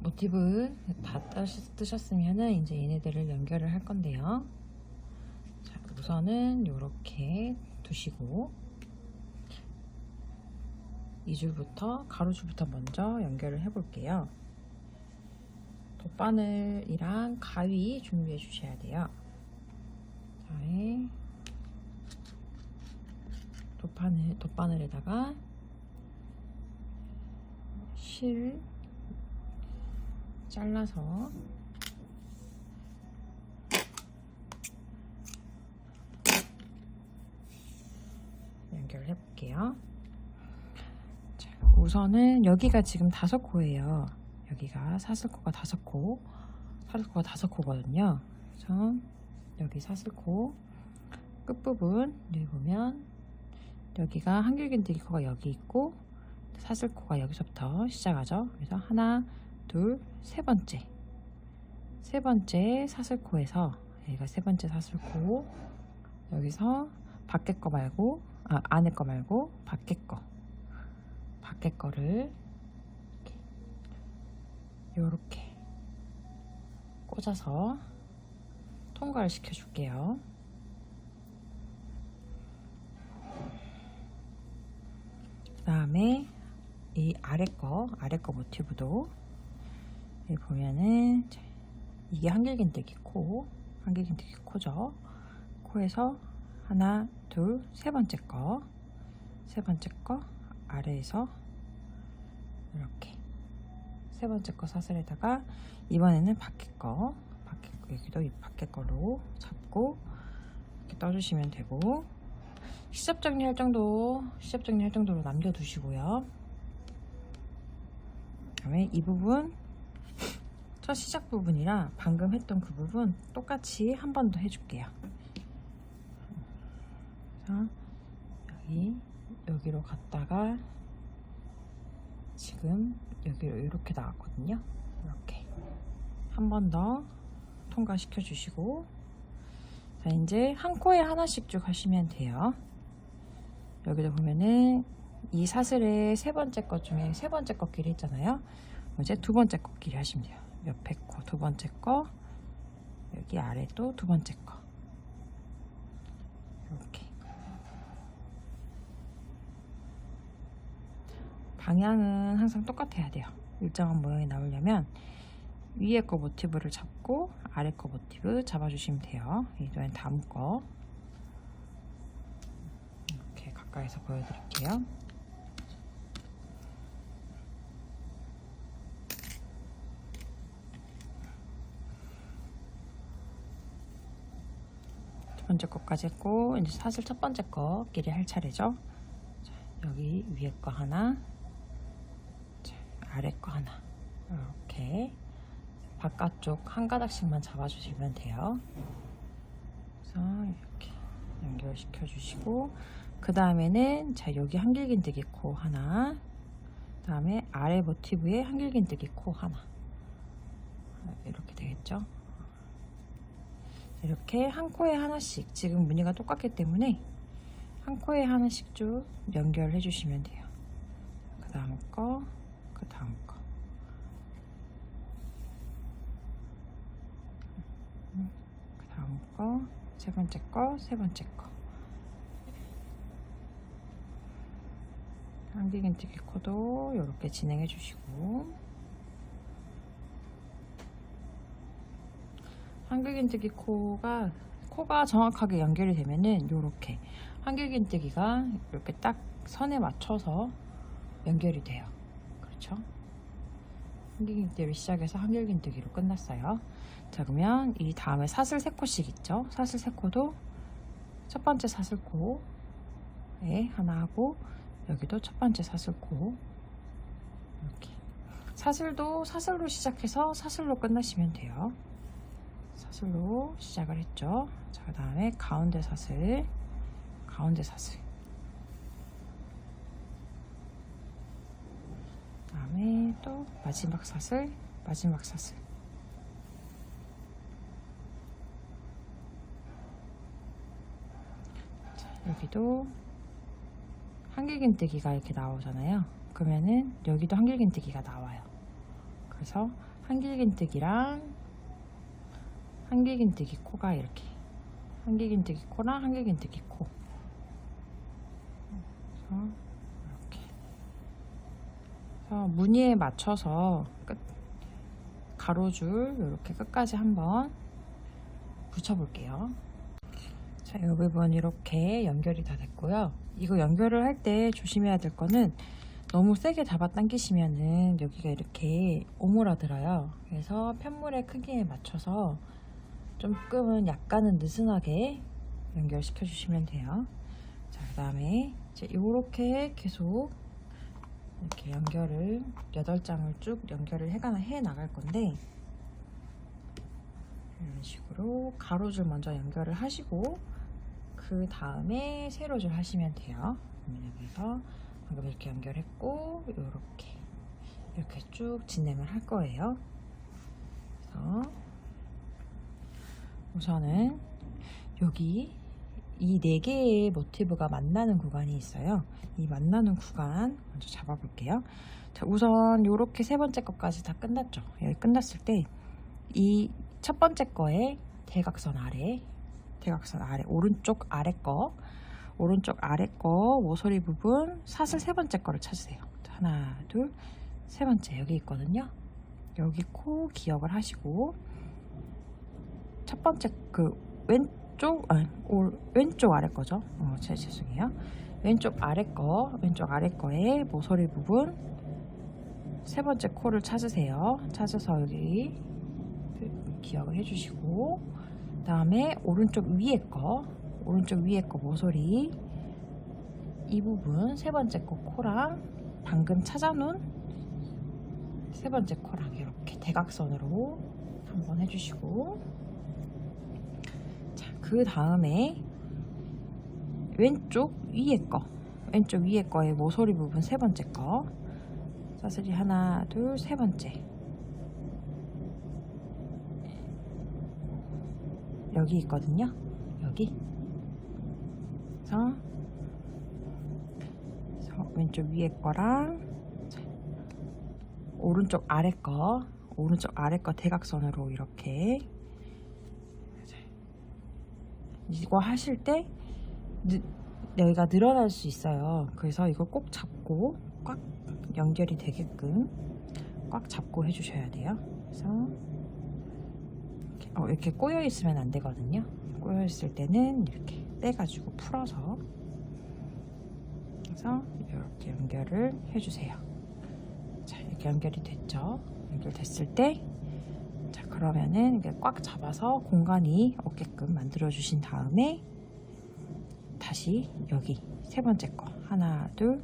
모티브 다 뜨셨- 뜨셨으면은 이제 얘네들을 연결을 할 건데요. 자, 우선은 이렇게 두시고 이 줄부터 가로줄부터 먼저 연결을 해볼게요. 돗바늘이랑 가위 준비해 주셔야 돼요. 다음에 돗바늘, 돗바늘에다가 실 잘라서 연결해 볼게요. 자, 우선은 여기가 지금 다섯 코예요. 여기가 사슬코가 다섯 코, 사슬코가 다섯 코거든요. 그래서 여기 사슬코 끝부분 여기 보면 여기가 한길긴뜨기 코가 여기 있고 사슬코가 여기서부터 시작하죠. 그래서 하나, 둘, 세 번째. 세 번째 사슬코에서 여기가 세 번째 사슬코 여기서 밖에 거 말고 아 안에 거 말고 밖에 거 밖에 거를 이렇게 꽂아서 통과를 시켜 줄게요. 그 다음에 이 아래 거 아래 거 모티브도 여기 보면은 자, 이게 한길긴뜨기 코 한길긴뜨기 코죠 코에서 하나 둘 세 번째 거 세 번째 거 아래에서 이렇게 세 번째 거 사슬에다가 이번에는 밖에 거 밖에 거 여기도 이 밖에 거로 잡고 이렇게 떠주시면 되고 시접 정리할 정도 시접 정리할 정도로 남겨두시고요. 그다음에 이 부분 첫 시작 부분이랑 방금 했던 그 부분 똑같이 한 번 더 해줄게요. 그래서 여기 여기로 갔다가 지금 여기로 이렇게 나왔거든요. 이렇게 한 번 더 통과시켜 주시고 자 이제 한 코에 하나씩 쭉 하시면 돼요. 여기도 보면은 이 사슬의 세 번째 것 중에 세 번째 것끼리 있잖아요. 이제 두 번째 것끼리 하시면 돼요. 옆에 코두 번째 거 여기 아래 또두 번째 거 이렇게 방향은 항상 똑같아야 돼요. 일정한 모양이 나오려면 위에 거 모티브를 잡고 아래 거 모티브 잡아주시면 돼요. 이번엔 다음 거 이렇게 가까이서 보여드릴게요. 번째 거까지 했고 이제 사슬 첫 번째 거끼리 할 차례죠. 자, 여기 위에 거 하나, 자, 아래 거 하나 이렇게 바깥쪽 한 가닥씩만 잡아주시면 돼요. 그래서 이렇게 연결시켜 주시고 그 다음에는 자 여기 한길긴뜨기 코 하나 그 다음에 아래 모티브에 한길긴뜨기 코 하나 이렇게 되겠죠 이렇게 한 코에 하나씩 지금 무늬가 똑같기 때문에 한 코에 하나씩 쭉 연결해 주시면 돼요. 그 다음 거 그 다음 거. 그 다음 거, 세 번째 거, 세 번째 거. 한길긴뜨기 코도 이렇게 진행해 주시고 한길긴뜨기 코가 코가 정확하게 연결이 되면은 이렇게 한길긴뜨기가 이렇게 딱 선에 맞춰서 연결이 돼요. 그렇죠? 한길긴뜨기로 시작해서 한길긴뜨기로 끝났어요. 자 그러면 이 다음에 사슬 세 코씩 있죠 사슬 세 코도 첫 번째 사슬코에 하나 하고 여기도 첫 번째 사슬코 이렇게 사슬도 사슬로 시작해서 사슬로 끝나시면 돼요 사슬로 시작을 했죠 자 그 다음에 가운데 사슬 가운데 사슬 그 다음에 또 마지막 사슬 마지막 사슬 여기도 한길긴뜨기가 이렇게 나오잖아요. 그러면은 여기도 한길긴뜨기가 나와요. 그래서 한길긴뜨기랑 한길긴뜨기 코가 이렇게 한길긴뜨기 코랑 한길긴뜨기 코 그래서 이렇게 그래서 무늬에 맞춰서 끝 가로줄 이렇게 끝까지 한번 붙여볼게요. 자, 이 부분 이렇게 연결이 다 됐고요. 이거 연결을 할 때 조심해야 될 거는 너무 세게 잡아당기시면은 여기가 이렇게 오므라들어요. 그래서 편물의 크기에 맞춰서 조금은 약간은 느슨하게 연결시켜 주시면 돼요. 자, 그 다음에 이제 이렇게 계속 이렇게 연결을 8장을 쭉 연결을 해가 해 나갈 건데 이런 식으로 가로줄 먼저 연결을 하시고 그 다음에 세로줄 하시면 돼요. 여기서 방금 이렇게 연결했고 이렇게 이렇게 쭉 진행을 할 거예요. 그래서 우선은 여기 이 네 개의 모티브가 만나는 구간이 있어요. 이 만나는 구간 먼저 잡아볼게요. 자, 우선 이렇게 세 번째 것까지 다 끝났죠. 여기 끝났을 때 이 첫 번째 거에 대각선 아래, 대각선 아래 오른쪽 아래 거, 오른쪽 아래 거 모서리 부분 사슬 세 번째 거를 찾으세요. 자, 하나, 둘, 세 번째 여기 있거든요. 여기 코 기억을 하시고 첫 번째 그 왼쪽 아니 오, 왼쪽 아래 거죠. 어, 제 죄송해요. 왼쪽 아래 거 왼쪽 아래 거에 모서리 부분 세 번째 코를 찾으세요. 찾아서 여기 기억을 해주시고 그다음에 오른쪽 위에 거 오른쪽 위에 거 모서리 이 부분 세 번째 거 코랑 방금 찾아놓은 세 번째 코랑 이렇게 대각선으로 한번 해주시고 자, 그 다음에 왼쪽 위에 거. 왼쪽 위에 거의 모서리 부분 세 번째 거. 사슬이 하나 둘 세 번째. 여기 있거든요. 여기. 그래서, 왼쪽 위에 거랑 자, 오른쪽 아래 거. 오른쪽 아래 거 대각선으로 이렇게 이거 하실 때 느, 여기가 늘어날 수 있어요. 그래서 이걸 꼭 잡고 꽉 연결이 되게끔 꽉 잡고 해주셔야 돼요. 그래서 이렇게, 어, 이렇게 꼬여 있으면 안 되거든요. 꼬여 있을 때는 이렇게 떼가지고 풀어서 그래서 이렇게 연결을 해주세요. 자 이렇게 연결이 됐죠. 연결됐을 때 자, 그러면은 꽉 잡아서 공간이 없게끔 만들어 주신 다음에 다시 여기 세 번째 거 하나 둘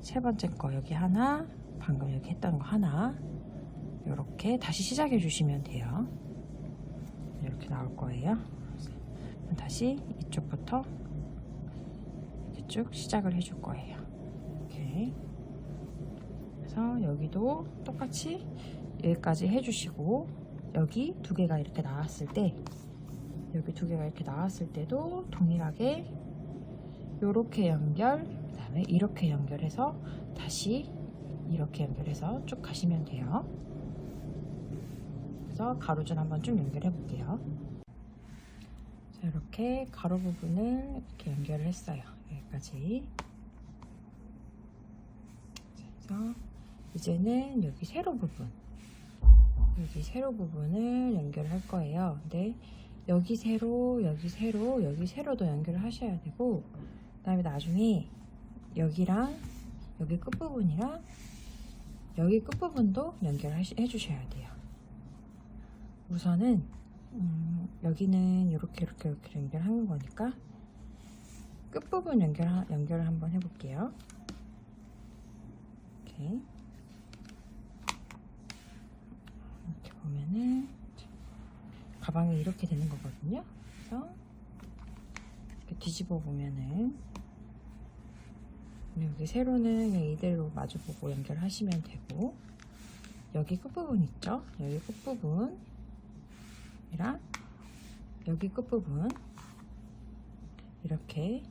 세 번째 거 여기 하나 방금 여기 했던 거 하나 이렇게 다시 시작해 주시면 돼요. 이렇게 나올 거예요. 다시 이쪽부터 이렇게 쭉 시작을 해 줄 거예요. 이렇게 그래서 여기도 똑같이 여기까지 해주시고 여기 두 개가 이렇게 나왔을 때 여기 두 개가 이렇게 나왔을 때도 동일하게 이렇게 연결 그 다음에 이렇게 연결해서 다시 이렇게 연결해서 쭉 가시면 돼요. 그래서 가로줄 한번 쭉 연결해 볼게요. 자 이렇게 가로 부분을 이렇게 연결을 했어요. 여기까지. 그래서 이제는 여기 세로 부분 여기 세로 부분을 연결할 거예요. 근데 여기 세로, 여기 세로, 여기 세로도 연결을 하셔야 되고 그 다음에 나중에 여기랑 여기 끝부분이랑 여기 끝부분도 연결을 해주셔야 돼요. 우선은 음, 여기는 이렇게 이렇게 이렇게 연결하는 거니까 끝부분 연결 연결을 한번 해볼게요. 이렇게. 이렇게 보면은 가방이 이렇게 되는 거거든요. 그래서 이렇게 뒤집어 보면은 여기 세로는 그냥 이대로 마주보고 연결하시면 되고 여기 끝부분 있죠? 여기 끝부분이랑 여기 끝부분 이렇게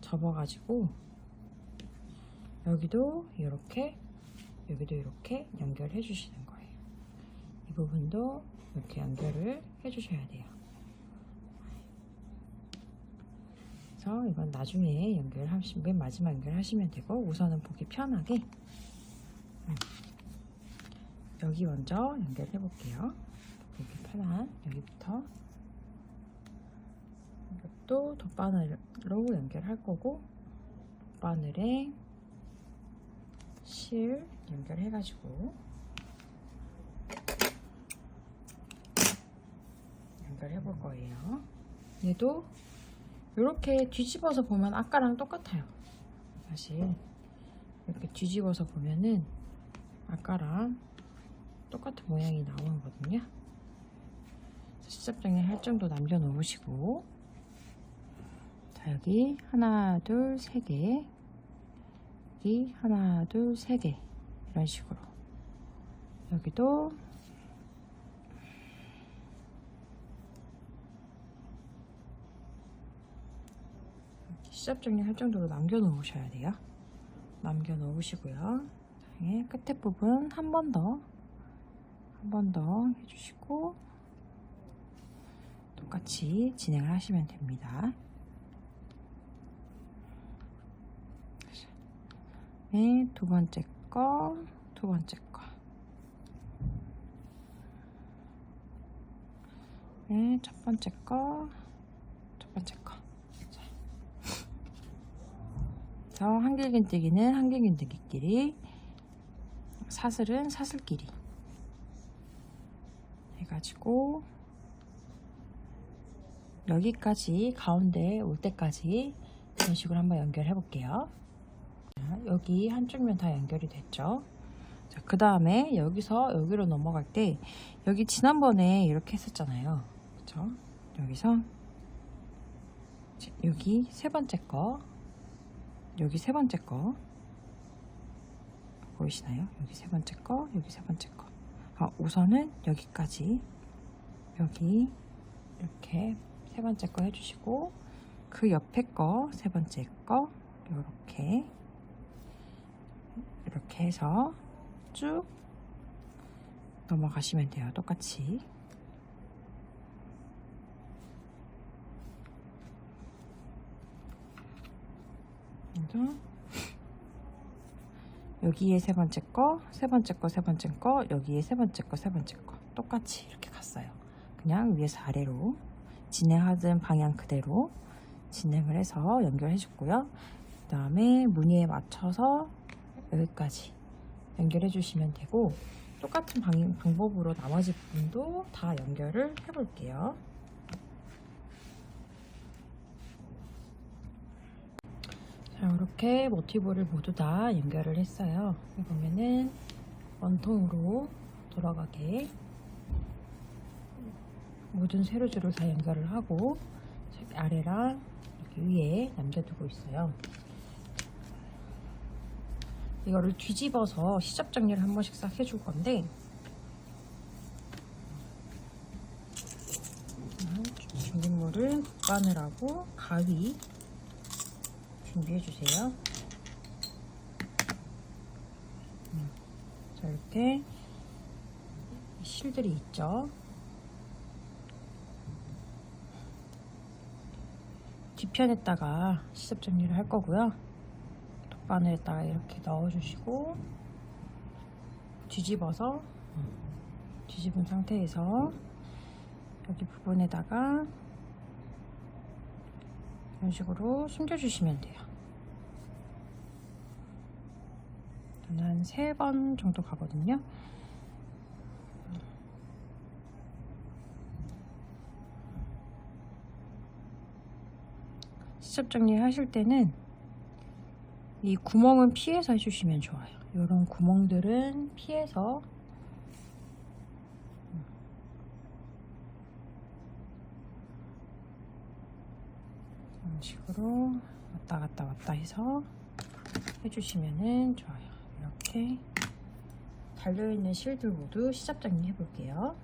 접어가지고 여기도 이렇게 여기도 이렇게 연결해 주시는. 이 부분도 이렇게 연결을 해 주셔야 돼요. 그래서 이건 나중에 연결하시면 맨 마지막 연결하시면 되고 우선은 보기 편하게 음, 여기 먼저 연결해 볼게요. 보기 편한 여기부터 이것도 덧바늘로 연결할 거고 덧바늘에 실 연결해가지고 연결해 볼 거예요. 얘도 이렇게 뒤집어서 보면 아까랑 똑같아요. 사실 이렇게 뒤집어서 보면은 아까랑 똑같은 모양이 나오거든요. 시접장에 할 정도 남겨 놓으시고 자 여기 하나 둘 세 개 여기 하나 둘 세 개 이런 식으로 여기도 시접 정리 할 정도로 남겨 놓으셔야 돼요. 남겨 놓으시고요. 자, 끝에 부분 한 번 더, 한 번 더 해주시고 똑같이 진행을 하시면 됩니다. 네, 두 번째 거, 두 번째 거. 네, 첫 번째 거, 첫 번째 거. 자, 한길긴뜨기는 한길긴뜨기끼리, 사슬은 사슬끼리 해가지고 여기까지 가운데 올 때까지 이런 식으로 한번 연결해 볼게요. 여기 한쪽 면 다 연결이 됐죠. 자, 그 다음에 여기서 여기로 넘어갈 때 여기 지난번에 이렇게 했었잖아요. 그쵸? 여기서 여기 세 번째 거 여기 세 번째 거 보이시나요? 여기 세 번째 거 여기 세 번째 거 아, 우선은 여기까지 여기 이렇게 세 번째 거 해주시고 그 옆에 거 세 번째 거 이렇게 이렇게 해서 쭉 넘어가시면 돼요. 똑같이. 그래서 여기에 세 번째 거, 세 번째 거, 세 번째 거, 여기에 세 번째 거, 세 번째 거 똑같이 이렇게 갔어요. 그냥 위에서 아래로 진행하던 방향 그대로 진행을 해서 연결해 줬고요. 그 다음에 무늬에 맞춰서 여기까지 연결해 주시면 되고 똑같은 방, 방법으로 나머지 부분도 다 연결을 해 볼게요. 자, 이렇게 모티브를 모두 다 연결을 했어요. 여기 보면은 원통으로 돌아가게 모든 세로줄을 다 연결을 하고 저기 아래랑 여기 위에 남겨두고 있어요. 이거를 뒤집어서 시접 정리를 한 번씩 싹 해줄 건데 준비물은 바늘하고 가위 준비해 주세요. 자 이렇게 실들이 있죠. 뒤편에다가 시접 정리를 할 거고요. 돗바늘에다가 이렇게 넣어주시고 뒤집어서 뒤집은 상태에서 여기 부분에다가 이런 식으로 숨겨주시면 돼요. 한세 번 정도 가거든요. 시접 정리 하실 때는 이 구멍은 피해서 해주시면 좋아요. 이런 구멍들은 피해서 이런 식으로 왔다 갔다 왔다 해서 해주시면 좋아요. 이렇게 달려있는 실들 모두 시접 정리 해볼게요.